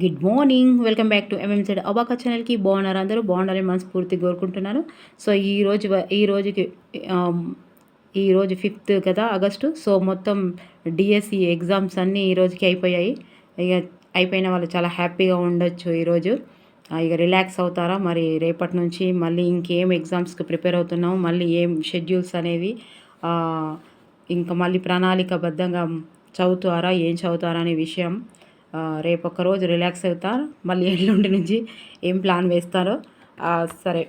Good morning welcome back to MMZ abacus ఛానల్కి బాగున్నారు అందరూ బాగుండాలని మనస్ఫూర్తి కోరుకుంటున్నాను సో ఈ రోజు ఈ రోజుకి um, ఈ రోజు ఫిఫ్త్ కదా ఆగస్టు సో మొత్తం డిఎస్సి ఎగ్జామ్స్ అన్నీ ఈ రోజుకి అయిపోయాయి. ఇక అయిపోయిన వాళ్ళు చాలా హ్యాపీగా ఉండొచ్చు ఈరోజు ఇక రిలాక్స్ అవుతారా? మరి రేపటి నుంచి మళ్ళీ ఇంకేం ఎగ్జామ్స్కి ప్రిపేర్ అవుతున్నాము మళ్ళీ ఏం షెడ్యూల్స్ అనేవి? ఇంకా మళ్ళీ ప్రణాళికబద్ధంగా చదువుతారా? ఏం చదువుతారా అనే విషయం. రేపు ఒక్క రోజు రిలాక్స్ అవుతారు మళ్ళీ ఎల్లుండి నుంచి ఏం ప్లాన్ వేస్తారో సరే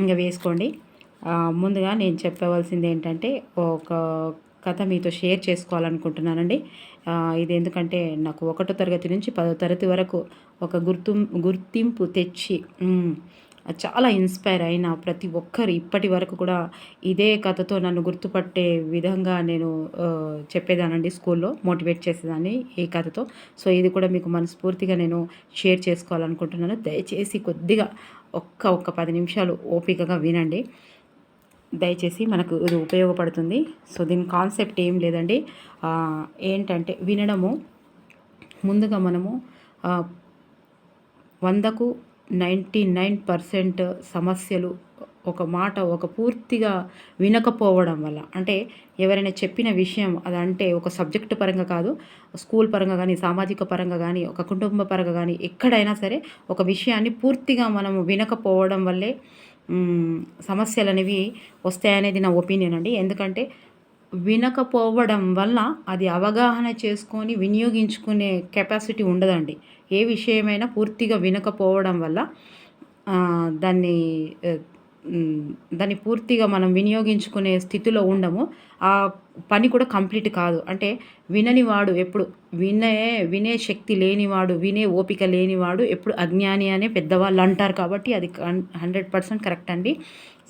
ఇంకా వేసుకోండి. ముందుగా నేను చెప్పవలసింది ఏంటంటే ఒక కథ మీతో షేర్ చేసుకోవాలనుకుంటున్నానండి. ఇది ఎందుకంటే నాకు ఒకటో తరగతి నుంచి పదో తరగతి వరకు ఒక గుర్తు గుర్తింపు తెచ్చి చాలా ఇన్స్పైర్ అయిన ప్రతి ఒక్కరు ఇప్పటి వరకు కూడా ఇదే కథతో నన్ను గుర్తుపట్టే విధంగా నేను చెప్పేదానండి స్కూల్లో మోటివేట్ చేసేదాన్ని ఈ కథతో. సో ఇది కూడా మీకు మనస్ఫూర్తిగా నేను షేర్ చేసుకోవాలనుకుంటున్నాను. దయచేసి కొద్దిగా ఒక్క ఒక్క పది నిమిషాలు ఓపికగా వినండి. దయచేసి మనకు ఇది ఉపయోగపడుతుంది. సో దీని కాన్సెప్ట్ ఏం లేదండి. ఏంటంటే వినడము ముందుగా మనము వందకు నైంటీ నైన్ పర్సెంట్ సమస్యలు ఒక మాట ఒక పూర్తిగా వినకపోవడం వల్ల. అంటే ఎవరైనా చెప్పిన విషయం అదంటే ఒక సబ్జెక్టు పరంగా కాదు స్కూల్ పరంగా కానీ సామాజిక పరంగా కానీ ఒక కుటుంబ పరంగా కానీ ఎక్కడైనా సరే ఒక విషయాన్ని పూర్తిగా మనము వినకపోవడం వల్లే సమస్యలు అనేవి వస్తాయనేది నా ఒపీనియన్ అండి. ఎందుకంటే వినకపోవడం వల్ల అది అవగాహన చేసుకొని వినియోగించుకునే కెపాసిటీ ఉండదండి. ఏ విషయమైనా పూర్తిగా వినకపోవడం వల్ల దాన్ని దాన్ని పూర్తిగా మనం వినియోగించుకునే స్థితిలో ఉండము. ఆ పని కూడా కంప్లీట్ కాదు. అంటే వినని వాడు ఎప్పుడు వినే వినే శక్తి లేనివాడు వినే ఓపిక లేనివాడు ఎప్పుడు అజ్ఞాని అనే పెద్దవాళ్ళు అంటారు కాబట్టి అది హండ్రెడ్ పర్సెంట్ కరెక్ట్ అండి.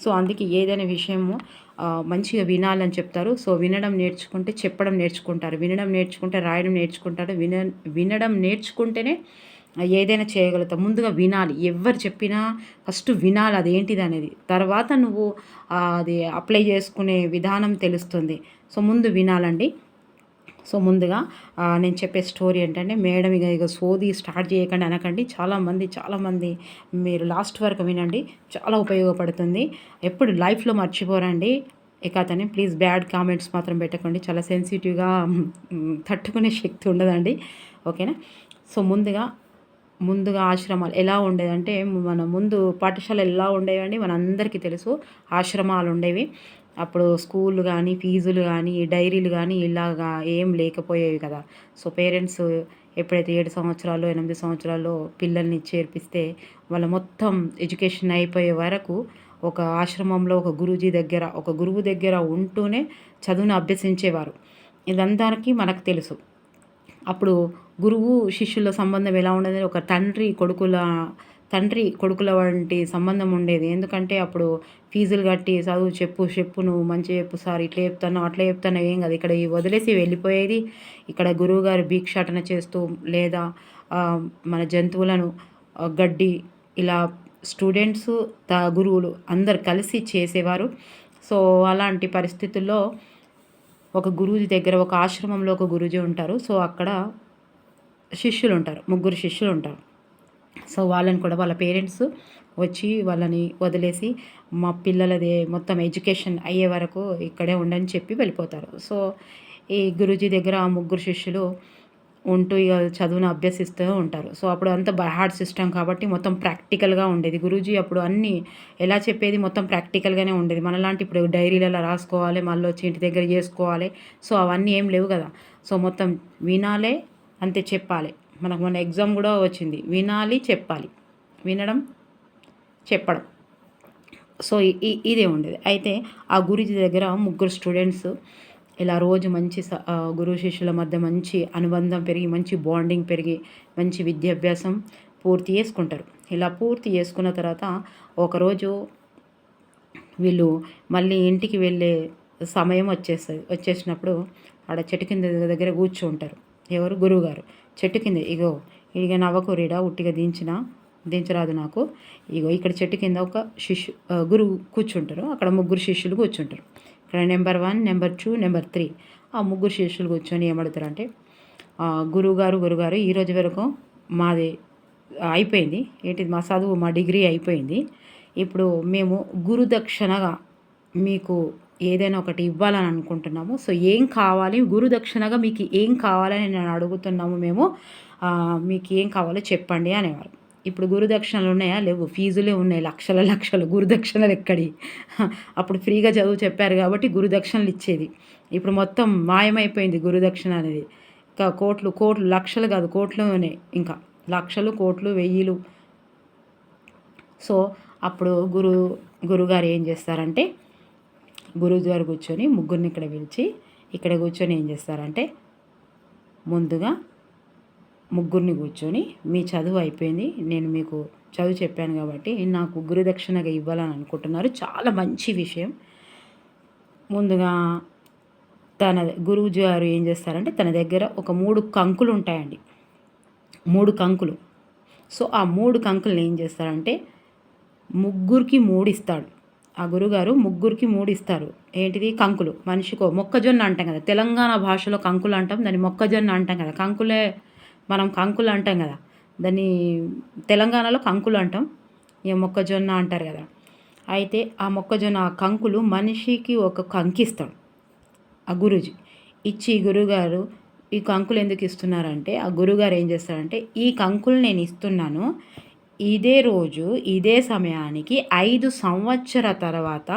సో అందుకే ఏదైనా విషయము మంచిగా వినాలని చెప్తారు. సో వినడం నేర్చుకుంటే చెప్పడం నేర్చుకుంటారు. వినడం నేర్చుకుంటే రాయడం నేర్చుకుంటారు. విన వినడం నేర్చుకుంటేనే ఏదైనా చేయగలుగుతాం ముందుగా వినాలి. ఎవరు చెప్పినా ఫస్ట్ వినాలి అది ఏంటిది అనేది. తర్వాత నువ్వు అది అప్లై చేసుకునే విధానం తెలుస్తుంది. సో ముందు వినాలండి. సో ముందుగా నేను చెప్పే స్టోరీ ఏంటంటే మేడం ఇక ఇక సోది స్టార్ట్ చేయకండి అనకండి. చాలామంది చాలామంది మీరు లాస్ట్ వరకు వినండి. చాలా ఉపయోగపడుతుంది. ఎప్పుడు లైఫ్లో మర్చిపోరండి. ఇక అతని ప్లీజ్ బ్యాడ్ కామెంట్స్ మాత్రం పెట్టకండి. చాలా సెన్సిటివ్గా తట్టుకునే శక్తి ఉండదండి. ఓకేనా? సో ముందుగా ముందుగా ఆశ్రమాలు ఎలా ఉండేదంటే మన ముందు పాఠశాలలు ఎలా ఉండేవండి? మనందరికీ తెలుసు ఆశ్రమాలు ఉండేవి. అప్పుడు స్కూల్ కానీ ఫీజులు కానీ డైరీలు కానీ ఇలాగా ఏం లేకపోయేవి కదా. సో పేరెంట్స్ ఎప్పుడైతే ఏడు సంవత్సరాలు ఎనిమిది సంవత్సరాల్లో పిల్లల్ని చేర్పిస్తే వాళ్ళ మొత్తం ఎడ్యుకేషన్ అయిపోయే వరకు ఒక ఆశ్రమంలో ఒక గురూజీ దగ్గర ఒక గురువు దగ్గర ఉంటూనే చదువును అభ్యసించేవారు. ఇదంతానికి మనకు తెలుసు. అప్పుడు గురువు శిష్యుల సంబంధం ఎలా ఉండేది? ఒక తండ్రి కొడుకుల తండ్రి కొడుకుల వంటి సంబంధం ఉండేది. ఎందుకంటే అప్పుడు ఫీజులు కట్టి చదువు చెప్పు చెప్పు నువ్వు మంచిగా చెప్పు సార్ ఇట్లా చెప్తాను అట్లా చెప్తాను ఏం కాదు. ఇక్కడ ఈ వదిలేసి వెళ్ళిపోయేది ఇక్కడ గురువు గారు భిక్షాటన చేస్తూ లేదా మన జంతువులను గడ్డి ఇలా స్టూడెంట్స్ త గురువులు అందరు కలిసి చేసేవారు. సో అలాంటి పరిస్థితుల్లో ఒక గురూజీ దగ్గర ఒక ఆశ్రమంలో ఒక గురూజీ ఉంటారు. సో అక్కడ శిష్యులు ఉంటారు ముగ్గురు శిష్యులు ఉంటారు. సో వాళ్ళని కూడా వాళ్ళ పేరెంట్స్ వచ్చి వాళ్ళని వదిలేసి మా పిల్లలది మొత్తం ఎడ్యుకేషన్ అయ్యే వరకు ఇక్కడే ఉండని చెప్పి వెళ్ళిపోతారు. సో ఈ గురూజీ దగ్గర ఆ ముగ్గురు శిష్యులు ఉంటూ ఇక చదువును అభ్యసిస్తూ ఉంటారు. సో అప్పుడు అంతా హార్డ్ సిస్టమ్ కాబట్టి మొత్తం ప్రాక్టికల్గా ఉండేది. గురూజీ అప్పుడు అన్నీ ఎలా చెప్పేది మొత్తం ప్రాక్టికల్గానే ఉండేది. మనలాంటి ఇప్పుడు డైరీలలో రాసుకోవాలి మళ్ళీ వచ్చి ఇంటి దగ్గర చేసుకోవాలి. సో అవన్నీ ఏం లేవు కదా. సో మొత్తం వినాలే అంతే చెప్పాలి. మనకు మన ఎగ్జామ్ కూడా వచ్చింది. వినాలి చెప్పాలి. వినడం చెప్పడం. సో ఇదే ఉండేది. అయితే ఆ గురుజీ దగ్గర ముగ్గురు స్టూడెంట్స్ ఇలా రోజు మంచి స- గురు శిష్యుల మధ్య మంచి అనుబంధం పెరిగి మంచి బాండింగ్ పెరిగి మంచి విద్యాభ్యాసం పూర్తి చేసుకుంటారు. ఇలా పూర్తి చేసుకున్న తర్వాత ఒకరోజు వీళ్ళు మళ్ళీ ఇంటికి వెళ్ళే సమయం వచ్చేస్తుంది వచ్చేసినప్పుడు ఆడ చెట్టు కింద దగ్గర కూర్చుంటారు. ఎవరు? గురువుగారు. చెట్టు కింద ఇగో ఇక నవ్వకూరీడా ఉట్టిగా దించిన దించరాదు నాకు. ఇగో ఇక్కడ చెట్టు కింద ఒక శిష్యు గురువు కూర్చుంటారు. అక్కడ ముగ్గురు శిష్యులు కూర్చుంటారు. ఇక్కడ number one number two number three. ఆ ముగ్గురు శిష్యులు కూర్చొని ఏమడుతారంటే "ఆ, గురువుగారు గురుగారు ఈ రోజు వరకు మాది అయిపోయింది. ఏంటిది? మా చదువు మా డిగ్రీ అయిపోయింది. ఇప్పుడు మేము గురుదక్షిణగా మీకు ఏదైనా ఒకటి ఇవ్వాలని అనుకుంటున్నాము. సో ఏం కావాలి? గురుదక్షిణగా మీకు ఏం కావాలని నేను అడుగుతున్నాము మేము. మీకు ఏం కావాలో చెప్పండి అనేవారు. ఇప్పుడు గురుదక్షిణలు ఉన్నాయా? లేవు. ఫీజులే ఉన్నాయి. లక్షల లక్షలు. గురుదక్షిణలు ఎక్కడి? అప్పుడు ఫ్రీగా చదువు చెప్పారు కాబట్టి గురుదక్షిణలు ఇచ్చేది. ఇప్పుడు మొత్తం మాయమైపోయింది గురుదక్షిణ అనేది. ఇంకా కోట్లు కోట్లు లక్షలు కాదు. కోట్లునే ఇంకా లక్షలు కోట్లు వెయ్యిలు. సో అప్పుడు గురు గురుగారు ఏం చేస్తారంటే గురువు కూర్చొని ముగ్గురిని ఇక్కడ పిలిచి ఇక్కడ కూర్చొని ఏం చేస్తారంటే ముందుగా ముగ్గురిని కూర్చొని మీ చదువు అయిపోయింది నేను మీకు చదువు చెప్పాను కాబట్టి నాకు గురుదక్షిణగా ఇవ్వాలని అనుకుంటున్నారు. చాలా మంచి విషయం. ముందుగా తన గురువు గారు ఏం చేస్తారంటే తన దగ్గర ఒక మూడు కంకులు ఉంటాయండి. మూడు కంకులు. సో ఆ మూడు కంకులను ఏం చేస్తారంటే ముగ్గురికి మూడు ఇస్తాడు. ఆ గురుగారు ముగ్గురికి మూడు ఇస్తారు ఏంటిది? కంకులు. మనిషికో మొక్కజొన్న అంటాం కదా. తెలంగాణ భాషలో కంకులు అంటాం దాన్ని మొక్కజొన్న అంటాం కదా. కంకులే మనం కంకులు అంటాం కదా. దాన్ని తెలంగాణలో కంకులు అంటాం. ఇక మొక్కజొన్న అంటారు కదా. అయితే ఆ మొక్కజొన్న ఆ కంకులు మనిషికి ఒక కంకిస్తాడు ఆ గురుజీ. ఇచ్చి గురుగారు ఈ కంకులు ఎందుకు ఇస్తున్నారంటే ఆ గురుగారు ఏం చేస్తారంటే ఈ కంకులు నేను ఇస్తున్నాను ఇదే రోజు ఇదే సమయానికి ఐదు సంవత్సర తర్వాత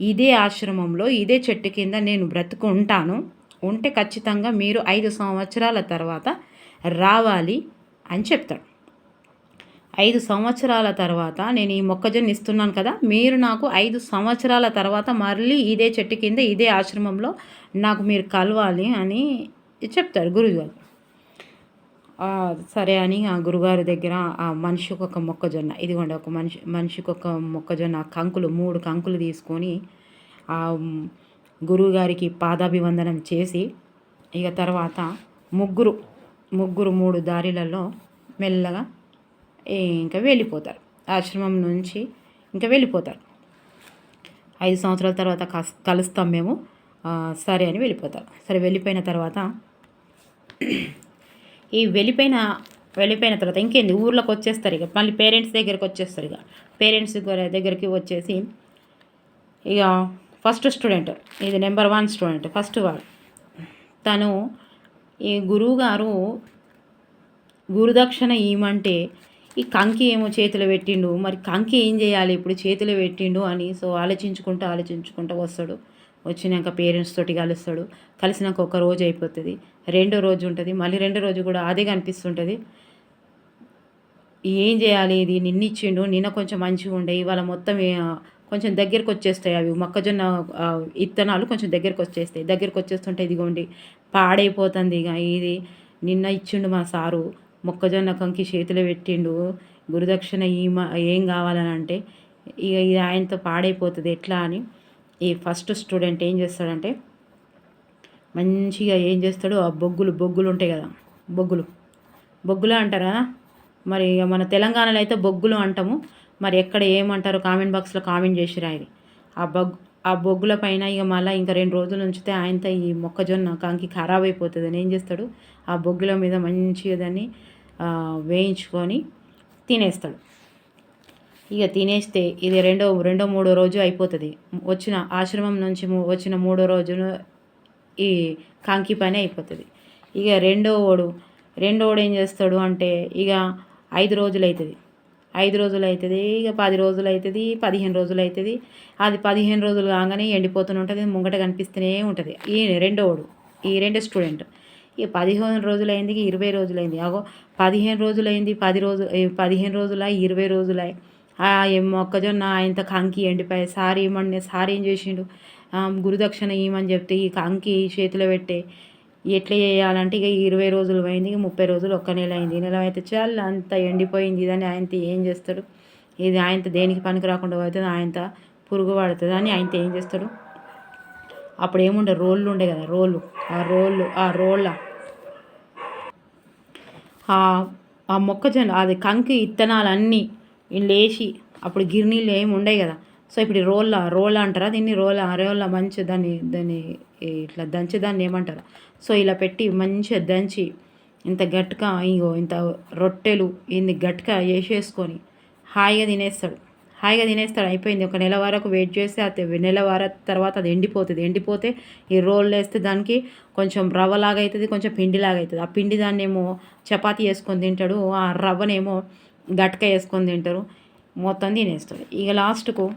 ఇదే ఆశ్రమంలో ఇదే చెట్టు కింద నేను బ్రతుకు ఉంటాను ఉంటే ఖచ్చితంగా మీరు ఐదు సంవత్సరాల తర్వాత రావాలి అని చెప్తాడు. ఐదు సంవత్సరాల తర్వాత నేను ఈ మొక్కజొన్న ఇస్తున్నాను కదా మీరు నాకు ఐదు సంవత్సరాల తర్వాత మళ్ళీ ఇదే చెట్టు కింద ఇదే ఆశ్రమంలో నాకు మీరు కలవాలి అని చెప్తారు గురువుగారు సరే అని ఆ గురుగారి దగ్గర ఆ మనిషికి ఒక మొక్కజొన్న ఇదిగోండి ఒక మనిషి మనిషికి ఒక మొక్కజొన్న కంకులు మూడు కంకులు తీసుకొని ఆ గురువుగారికి పాదాభివందనం చేసి ఇక తర్వాత ముగ్గురు ముగ్గురు మూడు దారిలలో మెల్లగా ఇంకా వెళ్ళిపోతారు. ఆశ్రమం నుంచి ఇంకా వెళ్ళిపోతారు. ఐదు సంవత్సరాల తర్వాత కలుస్తాం మేము. సరే అని వెళ్ళిపోతారు. సరే వెళ్ళిపోయిన తర్వాత ఈ వెళ్ళిపోయిన వెళ్ళిపోయిన తర్వాత ఇంకేంది? ఊర్లోకి వచ్చేస్తారు ఇక. మళ్ళీ పేరెంట్స్ దగ్గరికి వచ్చేస్తారు ఇక. పేరెంట్స్ దగ్గరికి వచ్చేసి ఇక ఫస్ట్ స్టూడెంట్. ఇది నెంబర్ వన్ స్టూడెంట్ ఫస్ట్ వాడు. తను ఈ గురువు గారు గురుదక్షిణ ఏమంటే ఈ కంకి ఏమో చేతిలో పెట్టిండు. మరి కంకి ఏం చేయాలి? ఇప్పుడు చేతిలో పెట్టిండు అని సో ఆలోచించుకుంటూ ఆలోచించుకుంటూ వస్తాడు. వచ్చినాక పేరెంట్స్ తోటి కలుస్తాడు. కలిసినాక ఒక రోజు అయిపోతుంది. రెండో రోజు ఉంటుంది. మళ్ళీ రెండో రోజు కూడా అదే కనిపిస్తుంటుంది. ఏం చేయాలి ఇది? నిన్నిచ్చిండు నిన్న కొంచెం మంచిగా ఉండే. ఇవాళ మొత్తం కొంచెం దగ్గరికి వచ్చేస్తాయి అవి. మొక్కజొన్న ఇత్తనాలు కొంచెం దగ్గరికి వచ్చేస్తాయి. దగ్గరికి వచ్చేస్తుంటే ఇదిగోండి పాడైపోతుంది ఇక ఇది. నిన్న ఇచ్చిండు మా సారు. మొక్కజొన్న కంకి చేతిలో పెట్టిండు. గురుదక్షిణ ఈ ఏం కావాలని అంటే ఇక ఇది ఆయనతో పాడైపోతుంది. ఎట్లా అని ఈ ఫస్ట్ స్టూడెంట్ ఏం చేస్తాడంటే మంచిగా ఏం చేస్తాడు ఆ బొగ్గులు బొగ్గులు ఉంటాయి కదా బొగ్గులు. బొగ్గులు అంటారా మరి మన తెలంగాణలో అయితే బొగ్గులు అంటాము. మరి ఎక్కడ ఏమంటారో కామెంట్ బాక్స్లో కామెంట్ చేసిరా ఇది. ఆ బొగ్గు ఆ బొగ్గుల పైన ఇక మళ్ళీ ఇంకా రెండు రోజులు ఉంచితే ఆయనతో ఈ మొక్కజొన్న కంకి ఖరాబ్ అయిపోతుంది అని ఏం చేస్తాడు? ఆ బొగ్గుల మీద మంచిగా దాన్ని వేయించుకొని తినేస్తాడు. ఇక తినేస్తే ఇది రెండో రెండో మూడో రోజు అయిపోతుంది. వచ్చిన ఆశ్రమం నుంచి వచ్చిన మూడో రోజున ఈ కాంకి పని అయిపోతుంది. ఇక రెండో ఓడు రెండో ఓడు ఏం చేస్తాడు అంటే ఇక ఐదు రోజులు అవుతుంది ఐదు రోజులు అవుతుంది ఇక పది రోజులు అవుతుంది పదిహేను రోజులు అవుతుంది అది పదిహేను రోజులు కాగానే ఎండిపోతూనే ఉంటుంది ముంగట కనిపిస్తూనే ఉంటుంది. ఈ రెండో ఓడు ఈ రెండో స్టూడెంట్. ఇక పదిహేను రోజులు అయింది ఇరవై రోజులు అయింది. అగో పదిహేను రోజులు అయింది పది రోజు పదిహేను రోజుల ఇరవై రోజుల మొక్కజొన్న ఇంత కంకి ఎండిపోయి సారీ ఏమని సారీ ఏం చేసిండు? గురుదక్షిణ ఏమని చెప్తే ఈ కంకి చేతిలో పెట్టే ఎట్లా చేయాలంటే ఇక ఇరవై రోజులు పోయింది ఇక ముప్పై రోజులు ఒక్క నెల అయింది. నెల అయితే చాలా అంత ఎండిపోయింది ఇదని ఆయనతో ఏం చేస్తాడు? ఇది ఆయనతో దేనికి పనికి రాకుండా పోతుంది ఆయనతో పురుగు పడుతుంది అని ఆయనతో ఏం చేస్తాడు? అప్పుడు ఏముండే? రోళ్ళు ఉండే కదా రోళ్ళు. ఆ రోళ్ళు ఆ రోళ్ళ. ఆ మొక్కజొన్న అది కంకి ఇత్తనాలన్నీ లేచి అప్పుడు గిర్నీళ్ళు ఏమి ఉండే కదా. సో ఇప్పుడు రోళ్ళ రోళ్ళ అంటారా దీన్ని? రోళ్ళ రోళ్ళ మంచి దాన్ని దాన్ని ఇట్లా దంచి దాన్ని ఏమంటారు? సో ఇలా పెట్టి మంచిగా దంచి ఇంత గట్క ఇగో ఇంత రొట్టెలు ఇన్ని గట్క వేసేసుకొని హాయిగా తినేస్తాడు. హాయిగా తినేస్తాడు. అయిపోయింది. ఒక నెల వరకు వెయిట్ చేస్తే అది నెల వార తర్వాత అది ఎండిపోతుంది. ఎండిపోతే ఈ రోల్ వేస్తే దానికి కొంచెం రవ్వలాగా అవుతుంది కొంచెం పిండిలాగా అవుతుంది ఆ పిండి దాన్ని ఏమో చపాతీ వేసుకొని తింటాడు. ఆ రవ్వనేమో గట్క వేసుకొని తింటారు. మొత్తం తినేస్తారు. ఇక లాస్ట్కు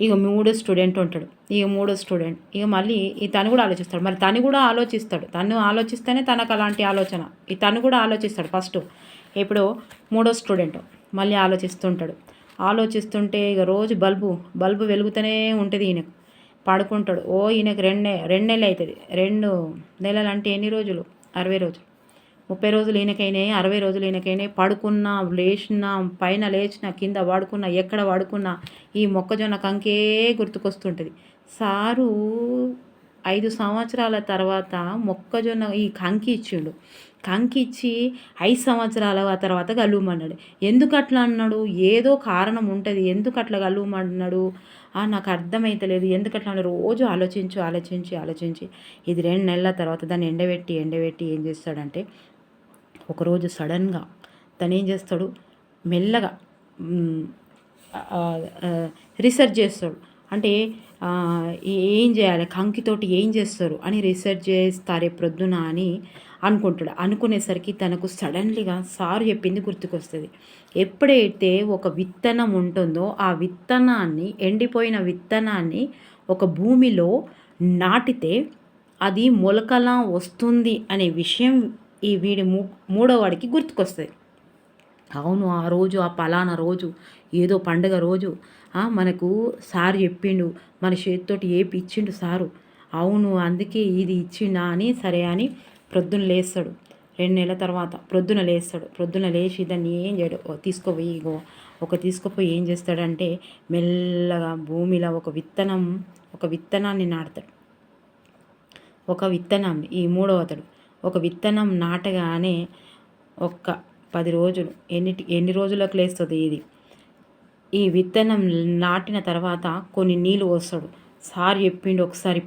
ఇక మూడో స్టూడెంట్ ఉంటాడు. ఇక మూడో స్టూడెంట్. ఇక మళ్ళీ ఈ తను కూడా ఆలోచిస్తాడు. మరి తను కూడా ఆలోచిస్తాడు. తను ఆలోచిస్తేనే తనకు అలాంటి ఆలోచన. ఈ తను కూడా ఆలోచిస్తాడు ఫస్ట్. ఇప్పుడు మూడో స్టూడెంట్ మళ్ళీ ఆలోచిస్తుంటాడు. ఆలోచిస్తుంటే ఇక రోజు బల్బు బల్బు వెలుగుతూనే ఉంటుంది ఈయనకు. పడుకుంటాడు. ఓ ఈయనకు రెండు రెండు నెలలు అవుతుంది. రెండు నెలలు అంటే ఎన్ని రోజులు? అరవై రోజులు. ముప్పై రోజులు ఈయనకైనాయి అరవై రోజులు ఈయనకైనాయి. పడుకున్నా లేచినా పైన లేచిన కింద వాడుకున్నా ఎక్కడ వాడుకున్నా ఈ మొక్కజొన్న కంకే గుర్తుకొస్తుంటుంది. సారు ఐదు సంవత్సరాల తర్వాత మొక్కజొన్న ఈ కంకి ఇచ్చిండు. కంకి ఇచ్చి ఐదు సంవత్సరాల తర్వాత కలువమన్నాడు. ఎందుకు అట్లా అన్నాడు? ఏదో కారణం ఉంటుంది. ఎందుకు అట్లా కలువమన్నాడు? నాకు అర్థమైతలేదు. ఎందుకట్లా అన్నాడు? రోజు ఆలోచించు ఆలోచించి ఆలోచించి. ఇది రెండు నెలల తర్వాత దాన్ని ఎండబెట్టి ఎండబెట్టి ఏం చేస్తాడంటే ఒకరోజు సడన్గా తను ఏం చేస్తాడు? మెల్లగా రీసెర్చ్ చేస్తాడు. అంటే ఏం చేయాలి? కంకితోటి ఏం చేస్తారు? అని రీసెర్చ్ చేస్తారే ప్రొద్దున అని అనుకుంటాడు. అనుకునేసరికి తనకు సడన్లీగా సారు చెప్పింది గుర్తుకొస్తుంది. ఎప్పుడైతే ఒక విత్తనం ఉంటుందో ఆ విత్తనాన్ని ఎండిపోయిన విత్తనాన్ని ఒక భూమిలో నాటితే అది మొలకలా వస్తుంది అనే విషయం ఈ వీడి మూ మూడోవాడికి గుర్తుకొస్తుంది. అవును ఆ రోజు ఆ పలానా రోజు ఏదో పండుగ రోజు మనకు సార్ చెప్పిండు మన చేతితోటి ఏపి ఇచ్చిండు సారు. అవును అందుకే ఇది ఇచ్చిండా అని సరే అని ప్రొద్దున లేస్తాడు. రెండు నెలల తర్వాత ప్రొద్దున లేస్తాడు. ప్రొద్దున లేచి దాన్ని ఏం చేయడు? తీసుకుపోయి ఇగో ఒక తీసుకుపోయి ఏం చేస్తాడంటే మెల్లగా భూమిలో ఒక విత్తనం ఒక విత్తనాన్ని నాటుతాడు. ఒక విత్తనాన్ని ఈ మూడవ అతడు. ఒక విత్తనం నాటగానే ఒక్క పది రోజులు ఎన్ని ఎన్ని రోజులకు లేస్తుంది ఇది? ఈ విత్తనం నాటిన తర్వాత కొన్ని నీళ్ళు పోస్తాడు. సార్ చెప్పిండు ఒకసారి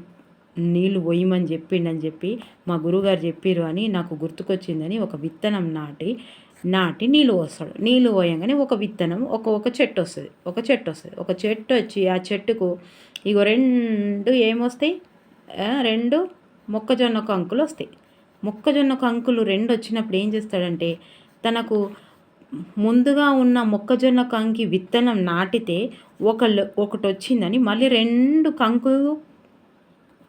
నీళ్ళు పోయమని చెప్పిండని చెప్పి మా గురుగారు చెప్పారు అని నాకు గుర్తుకొచ్చిందని ఒక విత్తనం నాటి నాటి నీళ్ళు పోస్తాడు. నీళ్ళు పోయంగానే ఒక విత్తనం ఒక ఒక చెట్టు వస్తుంది. ఒక చెట్టు వస్తుంది. ఒక చెట్టు వచ్చి ఆ చెట్టుకు ఇగో రెండు ఏమొస్తాయి? రెండు మొక్కజొన్న కంకులు వస్తాయి. మొక్కజొన్న కంకులు రెండు వచ్చినప్పుడు ఏం చేస్తాడంటే తనకు ముందుగా ఉన్న మొక్కజొన్న కంకి విత్తనం నాటితే ఒక ఒకటి వచ్చిందని మళ్ళీ రెండు కంకులు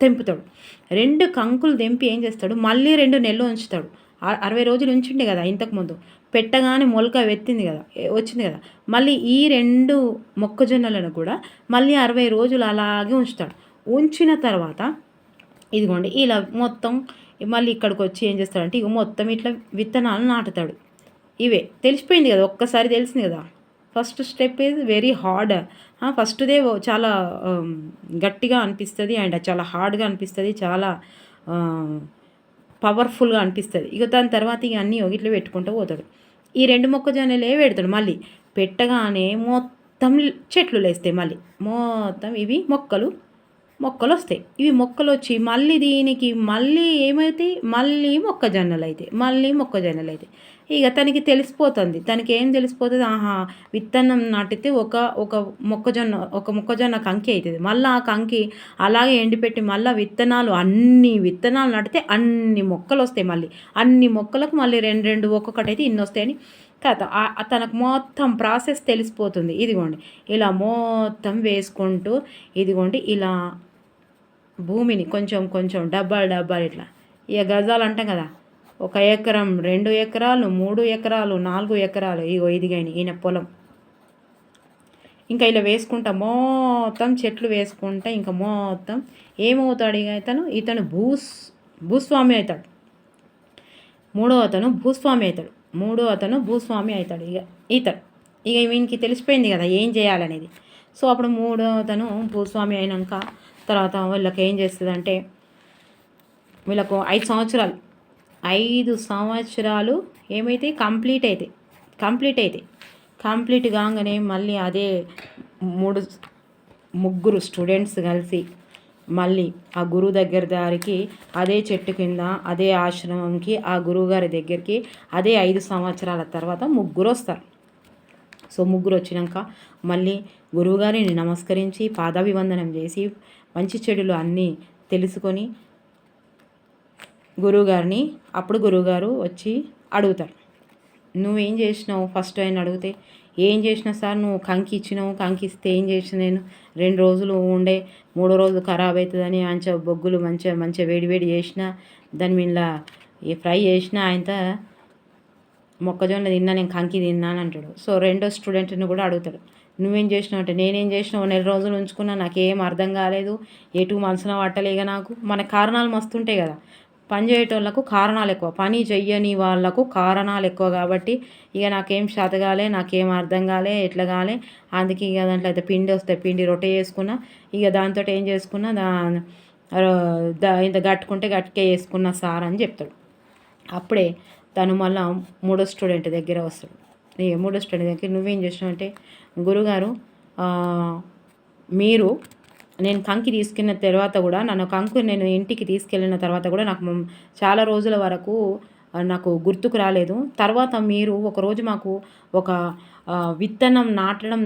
తెంపుతాడు. రెండు కంకులు తెంపి ఏం చేస్తాడు? మళ్ళీ రెండు నెలలు ఉంచుతాడు. అరవై రోజులు ఉంచిండే కదా ఇంతకుముందు పెట్టగానే మొలక వెత్తింది కదా వచ్చింది కదా. మళ్ళీ ఈ రెండు మొక్కజొన్నలను కూడా మళ్ళీ అరవై రోజులు అలాగే ఉంచుతాడు. ఉంచిన తర్వాత ఇదిగోండి ఇలా మొత్తం మళ్ళీ ఇక్కడికి వచ్చి ఏం చేస్తాడంటే ఇక మొత్తం ఇట్లా విత్తనాలు నాటుతాడు. ఇవే. తెలిసిపోయింది కదా ఒక్కసారి తెలిసింది కదా. First step is very hard ఫస్ట్దే చాలా గట్టిగా అనిపిస్తుంది అండ్ చాలా హార్డ్గా అనిపిస్తుంది చాలా పవర్ఫుల్గా అనిపిస్తుంది. ఇక దాని తర్వాత ఇక అన్నీ ఇట్లా పెట్టుకుంటూ పోతాడు ఈ రెండు మొక్కజొన్నలే పెడతాడు మళ్ళీ. పెట్టగానే మొత్తం చెట్లు లేస్తాయి మళ్ళీ. మొత్తం ఇవి మొక్కలు మొక్కలు వస్తాయి ఇవి మొక్కలు వచ్చి మళ్ళీ దీనికి మళ్ళీ ఏమవుతాయి మళ్ళీ మొక్కజొన్నలు అవుతాయి మళ్ళీ మొక్కజొన్నలు అవుతాయి ఇక తనకి తెలిసిపోతుంది. తనకి ఏం తెలిసిపోతుంది? ఆహా విత్తనం నాటితే ఒక ఒక మొక్కజొన్న ఒక మొక్కజొన్న కంకి అవుతుంది మళ్ళీ ఆ కంకి అలాగే ఎండిపెట్టి మళ్ళీ విత్తనాలు అన్ని విత్తనాలు నాటితే అన్ని మొక్కలు వస్తాయి మళ్ళీ. అన్ని మొక్కలకు మళ్ళీ రెండు రెండు ఒక్కొక్కటి అయితే ఇన్ని వస్తాయని కథ తనకు మొత్తం ప్రాసెస్ తెలిసిపోతుంది. ఇదిగోండి. ఇలా మొత్తం వేసుకుంటూ ఇదిగోండి ఇలా భూమిని కొంచెం కొంచెం డబ్బాలు డబ్బాలు ఇట్లా. ఇక గజాలు అంటాం కదా ఒక ఎకరం రెండు ఎకరాలు మూడు ఎకరాలు నాలుగు ఎకరాలు ఇగో ఇదిగైన ఈయన పొలం. ఇంకా ఇలా వేసుకుంటా మొత్తం చెట్లు వేసుకుంటా ఇంకా మొత్తం ఏమవుతాడు ఇక ఇతను? ఇతను భూస్ భూస్వామి అవుతాడు. మూడో అతను భూస్వామి అవుతాడు. మూడో అతను భూస్వామి అవుతాడు ఇక ఇతడు ఇక వీనికి తెలిసిపోయింది కదా ఏం చేయాలనేది. సో అప్పుడు మూడో అతను భూస్వామి అయినాక తర్వాత వీళ్ళకి ఏం చేస్తుందంటే వీళ్ళకు ఐదు సంవత్సరాలు. ఐదు సంవత్సరాలు ఏమైతే కంప్లీట్ అయితే కంప్లీట్ అయితే కంప్లీట్ కాగానే మళ్ళీ అదే మూడు ముగ్గురు స్టూడెంట్స్ కలిసి మళ్ళీ ఆ గురువు దగ్గర దారికి అదే చెట్టు కింద అదే ఆశ్రమంకి ఆ గురువుగారి దగ్గరికి అదే ఐదు సంవత్సరాల తర్వాత ముగ్గురు వస్తారు. సో ముగ్గురు వచ్చినాక మళ్ళీ గురువుగారిని నమస్కరించి పాదాభివందనం చేసి మంచి చెడులు అన్నీ తెలుసుకొని గురువుగారిని అప్పుడు గురువుగారు వచ్చి అడుగుతారు. నువ్వేం చేసినావు? ఫస్ట్ ఆయన అడిగితే ఏం చేసినా సార్ నువ్వు కంకి ఇచ్చినావు కంకి ఇస్తే ఏం చేసిన నేను? రెండు రోజులు ఉండే మూడో రోజు ఖరాబ్ అవుతుందని మంచిగా బొగ్గులు మంచిగా మంచిగా వేడి వేడి చేసిన దాని మీద ఏ ఫ్రై చేసిన ఆయనతో మొక్కజొన్న తిన్నా నేను కంకి తిన్నాను అంటాడు. సో రెండో స్టూడెంట్ని కూడా అడుగుతాడు. నువ్వేం చేసినావు అంటే నేనేం చేసినావు? నెల రోజులు ఉంచుకున్నా నాకేం అర్థం కాలేదు. ఎటు మనసున పట్టలేగా నాకు. మన కారణాలు మస్తుంటాయి కదా. పని చేయటోళ్ళకు కారణాలు ఎక్కువ. పని చెయ్యని వాళ్ళకు కారణాలు ఎక్కువ కాబట్టి ఇక నాకేం శాత కాలే నాకేం అర్థం కాలే ఎట్లా కాలే. అందుకే ఇక దాంట్లో అయితే పిండి వస్తే పిండి రొట్టె చేసుకున్నా. ఇక దాంతో ఏం చేసుకున్నా దా ఇంత గట్టుకుంటే గట్టుకే వేసుకున్నా సార్ అని చెప్తాడు. అప్పుడే తను మళ్ళీ మూడో స్టూడెంట్ దగ్గర వస్తాడు. మూడో స్టూడెంట్ దగ్గర నువ్వేం చేసినావు అంటే గురుగారు మీరు నేను కంకి తీసుకున్న తర్వాత కూడా నన్ను కంకు నేను ఇంటికి తీసుకెళ్ళిన తర్వాత కూడా నాకు చాలా రోజుల వరకు నాకు గుర్తుకు రాలేదు. తర్వాత మీరు ఒకరోజు మాకు ఒక విత్తనం నాటడం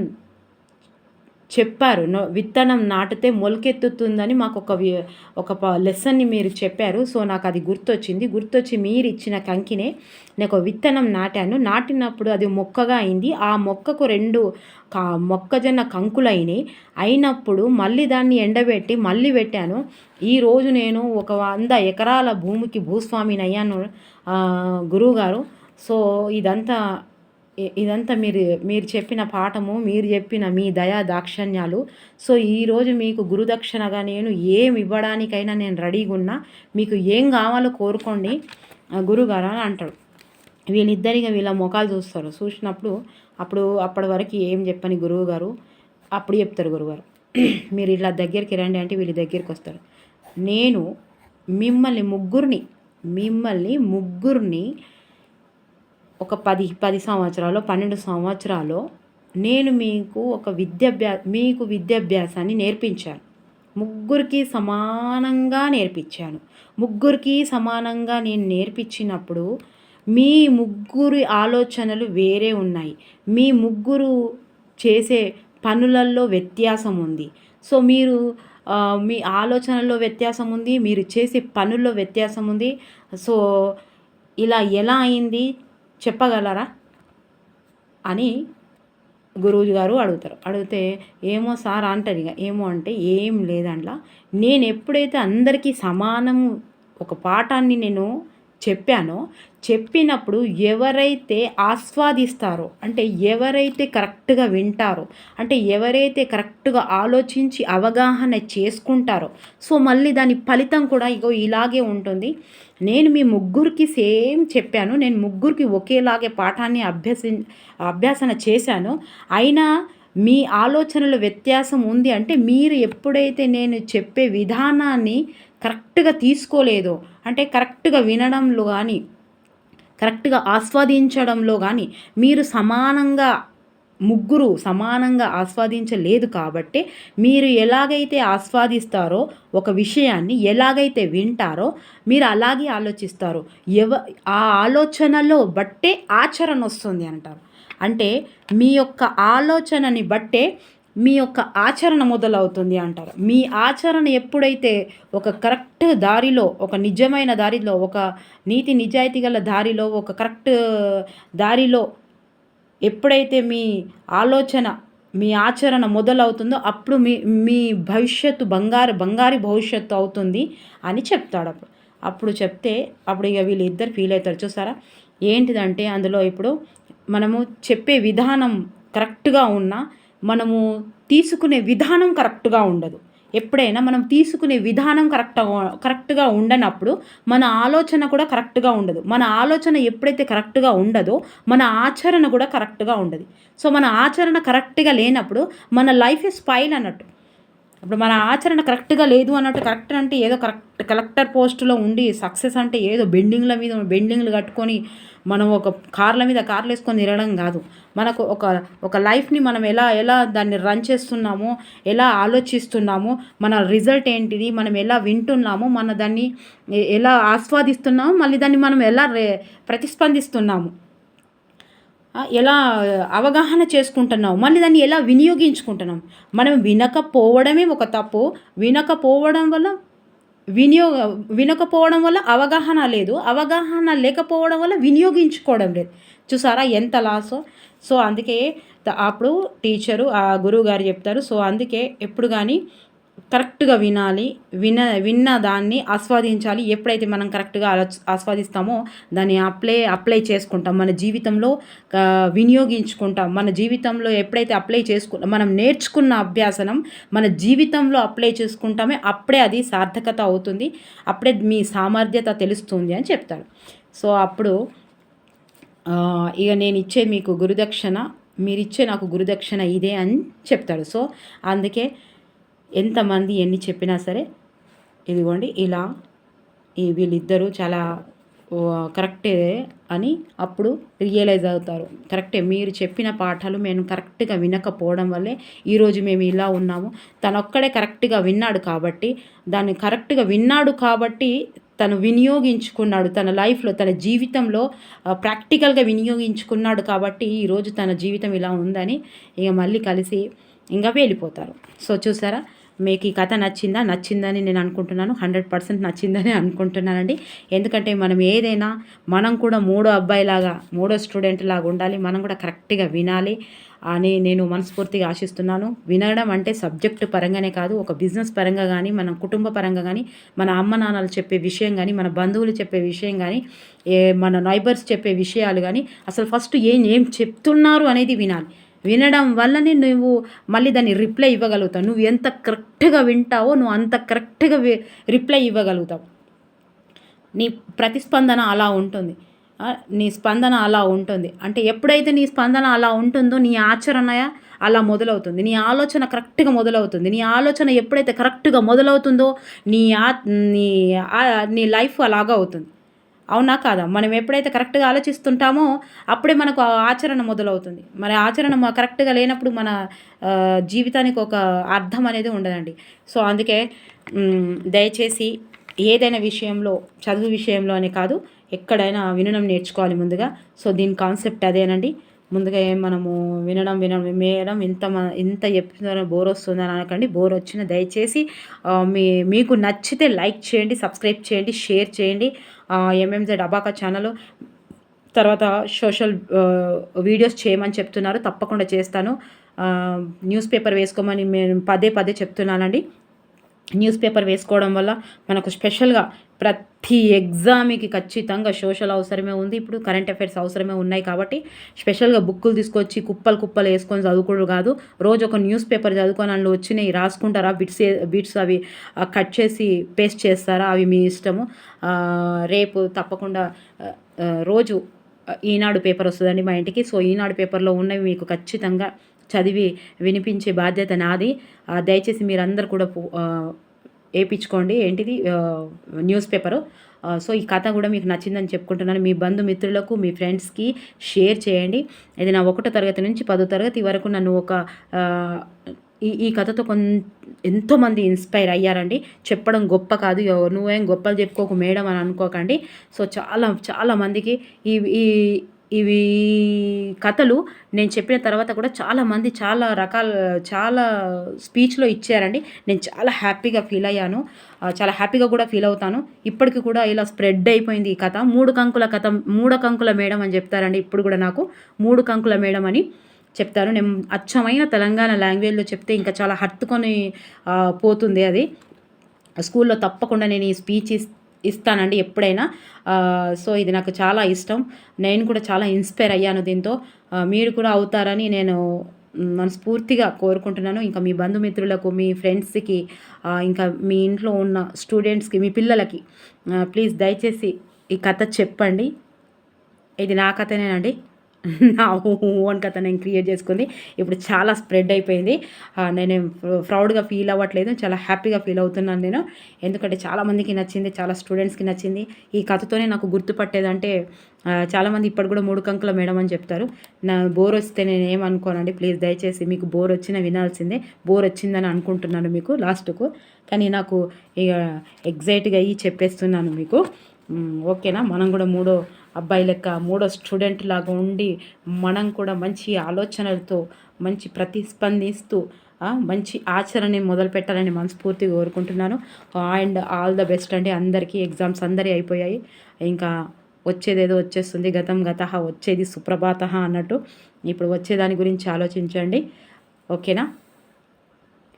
చెప్పారు. విత్తనం నాటితే మొలకెత్తుతుందని మాకు ఒక వి- ఒక ప- లెసన్ని మీరు చెప్పారు. సో నాకు అది గుర్తొచ్చింది. గుర్తొచ్చి మీరు ఇచ్చిన కంకినే నేను ఒక విత్తనం నాటాను. నాటినప్పుడు అది మొక్కగా అయింది. ఆ మొక్కకు రెండు కా మొక్కజొన్న కంకులు అయినాయి అయినప్పుడు మళ్ళీ దాన్ని ఎండబెట్టి మళ్ళీ పెట్టాను. ఈరోజు నేను ఒక వంద ఎకరాల భూమికి భూస్వామిని అయ్యాను గురువుగారు. సో ఇదంతా ఇదంతా మీరు మీరు చెప్పిన పాఠము మీరు చెప్పిన మీ దయా దాక్షణ్యాలు. సో ఈరోజు మీకు గురుదక్షిణగా నేను ఏం ఇవ్వడానికైనా నేను రెడీగా ఉన్నా మీకు ఏం కావాలో కోరుకోండి. గురుగారు అని అంటాడు. వీళ్ళిద్దరిగా వీళ్ళ ముఖాలు చూస్తారు. చూసినప్పుడు అప్పుడు అప్పటి వరకు ఏం చెప్పని గురువు గారు అప్పుడు చెప్తారు గురుగారు మీరు ఇలా దగ్గరికి రండి అంటే వీళ్ళ దగ్గరికి వస్తారు. నేను మిమ్మల్ని ముగ్గురిని మిమ్మల్ని ముగ్గురిని ఒక పది పది సంవత్సరాలు పన్నెండు సంవత్సరాలు నేను మీకు ఒక విద్యాభ్యా మీకు విద్యాభ్యాసాన్ని నేర్పించాను. ముగ్గురికి సమానంగా నేర్పించాను. ముగ్గురికి సమానంగా నేను నేర్పించినప్పుడు మీ ముగ్గురి ఆలోచనలు వేరే ఉన్నాయి. మీ ముగ్గురు చేసే పనులలో వ్యత్యాసం ఉంది. సో మీరు మీ ఆలోచనల్లో వ్యత్యాసం ఉంది మీరు చేసే పనుల్లో వ్యత్యాసం ఉంది. సో ఇలా ఎలా అయింది? చెప్పగలరా? అని గురువు గారు అడుగుతారు. అడిగితే ఏమో సార్ అంటారు ఇక. ఏమో అంటే ఏం లేదంట్లా నేను ఎప్పుడైతే అందరికీ సమానం ఒక పాఠాన్ని నేను చెప్పానో చెప్పినప్పుడు ఎవరైతే ఆస్వాదిస్తారో అంటే ఎవరైతే కరెక్ట్గా వింటారో అంటే ఎవరైతే కరెక్ట్గా ఆలోచించి అవగాహన చేసుకుంటారో సో మళ్ళీ దాని ఫలితం కూడా ఇగో ఇలాగే ఉంటుంది. నేను మీ ముగ్గురికి సేమ్ చెప్పాను. నేను ముగ్గురికి ఒకేలాగే పాఠాన్ని అభ్యసి అభ్యాసన చేశాను. అయినా మీ ఆలోచనలో వ్యత్యాసం ఉంది అంటే మీరు ఎప్పుడైతే నేను చెప్పే విధానాన్ని కరెక్ట్గా తీసుకోలేదో అంటే కరెక్ట్గా వినడంలో కానీ కరెక్ట్గా ఆస్వాదించడంలో కానీ మీరు సమానంగా ముగ్గురు సమానంగా ఆస్వాదించలేదు కాబట్టి మీరు ఎలాగైతే ఆస్వాదిస్తారో ఒక విషయాన్ని ఎలాగైతే వింటారో మీరు అలాగే ఆలోచిస్తారు. ఎవ ఆ ఆలోచనలో బట్టే ఆచరణ వస్తుంది అంటారు. అంటే మీ యొక్క ఆలోచనని బట్టే మీ యొక్క ఆచరణ మొదలవుతుంది అంటారు. మీ ఆచరణ ఎప్పుడైతే ఒక కరెక్ట్ దారిలో ఒక నిజమైన దారిలో ఒక నీతి నిజాయితీ గల దారిలో ఒక కరెక్ట్ దారిలో ఎప్పుడైతే మీ ఆలోచన మీ ఆచరణ మొదలవుతుందో అప్పుడు మీ మీ భవిష్యత్తు బంగారు బంగారు భవిష్యత్తు అవుతుంది అని చెప్తాడు అప్పుడు. అప్పుడు చెప్తే అప్పుడు ఇక వీళ్ళిద్దరు ఫీల్ అవుతారు. చూసారా? ఏంటిదంటే అందులో ఇప్పుడు మనము చెప్పే విధానం కరెక్ట్గా ఉన్నా మనము తీసుకునే విధానం కరెక్ట్గా ఉండదు. ఎప్పుడైనా మనం తీసుకునే విధానం కరెక్ట్గా కరెక్ట్గా ఉండనప్పుడు మన ఆలోచన కూడా కరెక్ట్గా ఉండదు. మన ఆలోచన ఎప్పుడైతే కరెక్ట్గా ఉండదో మన ఆచరణ కూడా కరెక్ట్గా ఉండదు. సో మన ఆచరణ కరెక్ట్గా లేనప్పుడు మన లైఫ్ స్పైల్ అన్నట్టు. ఇప్పుడు మన ఆచరణ కరెక్ట్గా లేదు అన్నట్టు కరెక్ట్ అంటే ఏదో కరెక్ట్ కలెక్టర్ పోస్టులో ఉండి సక్సెస్ అంటే ఏదో బెండింగ్ల మీద బెండింగ్లు కట్టుకొని మనం ఒక కార్ల మీద కార్లు వేసుకొని తిరగడం కాదు. మనకు ఒక ఒక లైఫ్ని మనం ఎలా ఎలా దాన్ని రన్ చేస్తున్నామో ఎలా ఆలోచిస్తున్నామో మన రిజల్ట్ ఏంటిది మనం ఎలా వింటున్నామో మన దాన్ని ఎలా ఆస్వాదిస్తున్నామో మళ్ళీ దాన్ని మనం ఎలా రే ప్రతిస్పందిస్తున్నాము. ఎలా అవగాహన చేసుకుంటున్నాం మళ్ళీ దాన్ని ఎలా వినియోగించుకుంటున్నాం మనం వినకపోవడమే ఒక తప్పు. వినకపోవడం వల్ల వినియోగ వినకపోవడం వల్ల అవగాహన లేదు. అవగాహన లేకపోవడం వల్ల వినియోగించుకోవడం లేదు. చూసారా ఎంత లాసో సో అందుకే అప్పుడు టీచరు ఆ గురువు గారు చెప్తారు. సో అందుకే ఎప్పుడు కానీ కరెక్ట్గా వినాలి విన విన్న దాన్ని ఆస్వాదించాలి. ఎప్పుడైతే మనం కరెక్ట్గా ఆస్వాదిస్తామో దాన్ని అప్లై అప్లై చేసుకుంటాం. మన జీవితంలో వినియోగించుకుంటాం. మన జీవితంలో ఎప్పుడైతే అప్లై చేసుకు మనం నేర్చుకున్న అభ్యాసనం మన జీవితంలో అప్లై చేసుకుంటామే అప్పుడే అది సార్థకత అవుతుంది. అప్పుడే మీ సామర్థ్యత తెలుస్తుంది అని చెప్తాడు సో అప్పుడు ఇక నేను ఇచ్చే మీకు గురుదక్షిణ మీరిచ్చే నాకు గురుదక్షిణ ఇదే అని చెప్తాడు. సో అందుకే ఎంతమంది ఎన్ని చెప్పినా సరే ఇదిగోండి ఇలా ఈ వీళ్ళిద్దరూ చాలా కరెక్టే అని అప్పుడు రియలైజ్ అవుతారు. కరెక్టే మీరు చెప్పిన పాఠాలు మేము కరెక్ట్గా వినకపోవడం వల్లే ఈరోజు మేము ఇలా ఉన్నాము. తనొక్కడే కరెక్ట్గా విన్నాడు కాబట్టి దాన్ని కరెక్ట్గా విన్నాడు కాబట్టి తను వినియోగించుకున్నాడు. తన లైఫ్లో తన జీవితంలో ప్రాక్టికల్గా వినియోగించుకున్నాడు కాబట్టి ఈరోజు తన జీవితం ఇలా ఉందని ఇక మళ్ళీ కలిసి ఇంకా వెళ్ళిపోతారు. సో చూసారా? మీకు ఈ కథ నచ్చిందా? నచ్చిందని నేను అనుకుంటున్నాను. హండ్రెడ్ పర్సెంట్ నచ్చిందని అనుకుంటున్నానండి. ఎందుకంటే మనం ఏదైనా మనం కూడా మూడో అబ్బాయిలాగా మూడో స్టూడెంట్ లాగా ఉండాలి. మనం కూడా కరెక్ట్గా వినాలి అని నేను మనస్ఫూర్తిగా ఆశిస్తున్నాను. వినడం అంటే సబ్జెక్ట్ పరంగానే కాదు ఒక బిజినెస్ పరంగా కానీ మన కుటుంబ పరంగా కానీ మన అమ్మ నాన్నలు చెప్పే విషయం కానీ మన బంధువులు చెప్పే విషయం కానీ ఏ మన నైబర్స్ చెప్పే విషయాలు కానీ అసలు ఫస్ట్ ఏం ఏం చెప్తున్నారు అనేది వినాలి. వినడం వల్లనే నువ్వు మళ్ళీ దాన్ని రిప్లై ఇవ్వగలుగుతావు. నువ్వు ఎంత కరెక్ట్గా వింటావో నువ్వు అంత కరెక్ట్గా రిప్లై ఇవ్వగలుగుతావు. నీ ప్రతిస్పందన అలా ఉంటుంది. నీ స్పందన అలా ఉంటుంది. అంటే ఎప్పుడైతే నీ స్పందన అలా ఉంటుందో నీ ఆచరణ అలా మొదలవుతుంది. నీ ఆలోచన కరెక్ట్గా మొదలవుతుంది. నీ ఆలోచన ఎప్పుడైతే కరెక్ట్గా మొదలవుతుందో నీ ఆ నీ ఆ- నీ లైఫ్ అలాగా అవుతుంది. అవునా కాదా? మనం ఎప్పుడైతే కరెక్ట్గా ఆలోచిస్తుంటామో అప్పుడే మనకు ఆ ఆచరణ మొదలవుతుంది. మరి ఆచరణ కరెక్ట్గా లేనప్పుడు మన జీవితానికి ఒక అర్థం అనేది ఉండదండి. సో అందుకే దయచేసి ఏదైనా విషయంలో చదువు విషయంలో అని కాదు ఎక్కడైనా వినడం నేర్చుకోవాలి ముందుగా. సో దీని కాన్సెప్ట్ అదేనండి. ముందుగా ఏం మనము వినడం వినడం మేయడం ఇంత ఇంత చెప్తున్నా బోర్ వస్తుందని అనకండి. బోర్ వచ్చిన దయచేసి మీ మీకు నచ్చితే లైక్ చేయండి సబ్స్క్రైబ్ చేయండి షేర్ చేయండి. ఎంఎంజెడ్ అబాకా ఛానల్ తర్వాత సోషల్ వీడియోస్ చేయమని చెప్తున్నారు. తప్పకుండా చేస్తాను. న్యూస్ పేపర్ వేసుకోమని నేను పదే పదే చెప్తున్నానండి. న్యూస్ పేపర్ వేసుకోవడం వల్ల మనకు స్పెషల్గా ప్రతి ఎగ్జామ్కి ఖచ్చితంగా సోషల్ అవసరమే ఉంది. ఇప్పుడు కరెంట్ అఫైర్స్ అవసరమే ఉన్నాయి కాబట్టి స్పెషల్గా బుక్కులు తీసుకొచ్చి కుప్పలు కుప్పలు వేసుకొని చదువుకోవడం కాదు. రోజు ఒక న్యూస్ పేపర్ చదువుకొని అందులో వచ్చినాయి రాసుకుంటారా? బిట్స్ బిట్స్ అవి కట్ చేసి పేస్ట్ చేస్తారా? అవి మీ ఇష్టము. రేపు తప్పకుండా రోజు ఈనాడు పేపర్ వస్తుందండి మా ఇంటికి. సో ఈనాడు పేపర్లో ఉన్నవి మీకు ఖచ్చితంగా చదివి వినిపించే బాధ్యత నాది. దయచేసి మీరందరూ కూడా వేయించుకోండి. ఏంటిది? News paper. సో ఈ కథ కూడా మీకు నచ్చిందని చెప్పుకుంటున్నాను. మీ బంధుమిత్రులకు మీ ఫ్రెండ్స్కి షేర్ చేయండి. ఇది నా ఒకటో తరగతి నుంచి పదో తరగతి వరకు నన్ను ఒక ఈ ఈ కథతో కొన్ ఎంతోమంది ఇన్స్పైర్ అయ్యారండి. చెప్పడం గొప్ప కాదు. నువ్వేం గొప్పలు చెప్పుకోకు మేడం అని అనుకోకండి. సో చాలా చాలా మందికి ఈ ఈ ఇవి కథలు నేను చెప్పిన తర్వాత కూడా చాలామంది చాలా రకాల చాలా స్పీచ్లో ఇచ్చారండి. నేను చాలా హ్యాపీగా ఫీల్ అయ్యాను. చాలా హ్యాపీగా కూడా ఫీల్ అవుతాను. ఇప్పటికి కూడా ఇలా స్ప్రెడ్ అయిపోయింది ఈ కథ. మూడు కంకుల కథ మూడు కంకుల మేడం అని చెప్తారండి ఇప్పుడు కూడా నాకు. మూడు కంకుల మేడం అని చెప్తారు. నేను అచ్చమైన తెలంగాణ లాంగ్వేజ్లో చెప్తే ఇంకా చాలా హత్తుకొని పోతుంది అది. స్కూల్లో తప్పకుండా నేను ఈ స్పీచ్ ఇస్తానండి ఎప్పుడైనా. సో ఇది నాకు చాలా ఇష్టం. నేను కూడా చాలా ఇన్స్పైర్ అయ్యాను దీంతో. మీరు కూడా అవుతారని నేను మనస్ఫూర్తిగా కోరుకుంటున్నాను. ఇంకా మీ బంధుమిత్రులకు మీ ఫ్రెండ్స్కి ఇంకా మీ ఇంట్లో ఉన్న స్టూడెంట్స్కి మీ పిల్లలకి ప్లీజ్ దయచేసి ఈ కథ చెప్పండి. ఇది నా కథనేనండి. నా ఓన్ కథ నేను క్రియేట్ చేసుకుంది. ఇప్పుడు చాలా స్ప్రెడ్ అయిపోయింది. నేను ప్రౌడ్గా ఫీల్ అవ్వట్లేదు. చాలా హ్యాపీగా ఫీల్ అవుతున్నాను నేను. ఎందుకంటే చాలామందికి నచ్చింది చాలా స్టూడెంట్స్కి నచ్చింది. ఈ కథతోనే నాకు గుర్తుపట్టేదంటే చాలామంది ఇప్పటి కూడా మూడు కంకుల మేడం అని చెప్తారు. నా బోర్ వస్తే నేను ఏమనుకోనండి? ప్లీజ్ దయచేసి మీకు బోర్ వచ్చినా వినాల్సిందే. బోర్ వచ్చిందని అనుకుంటున్నాను మీకు లాస్ట్కు కానీ నాకు ఇక ఎగ్జైట్గా అయ్యి చెప్పేస్తున్నాను మీకు. ఓకేనా మనం కూడా మూడో అబ్బాయి లెక్క మూడో స్టూడెంట్ లాగా ఉండి మనం కూడా మంచి ఆలోచనలతో మంచి ప్రతిస్పందిస్తూ మంచి ఆచరణ మొదలు పెట్టాలని మనస్ఫూర్తిగా కోరుకుంటున్నాను. అండ్ ఆల్ ద బెస్ట్ అండి. అందరికీ ఎగ్జామ్స్ అందరి అయిపోయాయి. ఇంకా వచ్చేదేదో వచ్చేస్తుంది. గతం గత వచ్చేది సుప్రభాత అన్నట్టు. ఇప్పుడు వచ్చేదాని గురించి ఆలోచించండి. ఓకేనా?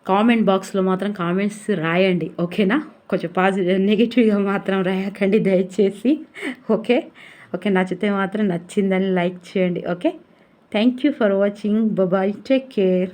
కామెంట్ బాక్స్లో మాత్రం కామెంట్స్ రాయండి. ఓకేనా? కొంచెం పాజిటివ్ నెగిటివ్గా మాత్రం రాయకండి దయచేసి. ఓకే? ఓకే నచ్చితే మాత్రం నచ్చిందని లైక్ చేయండి okay? Thank you for watching bye take care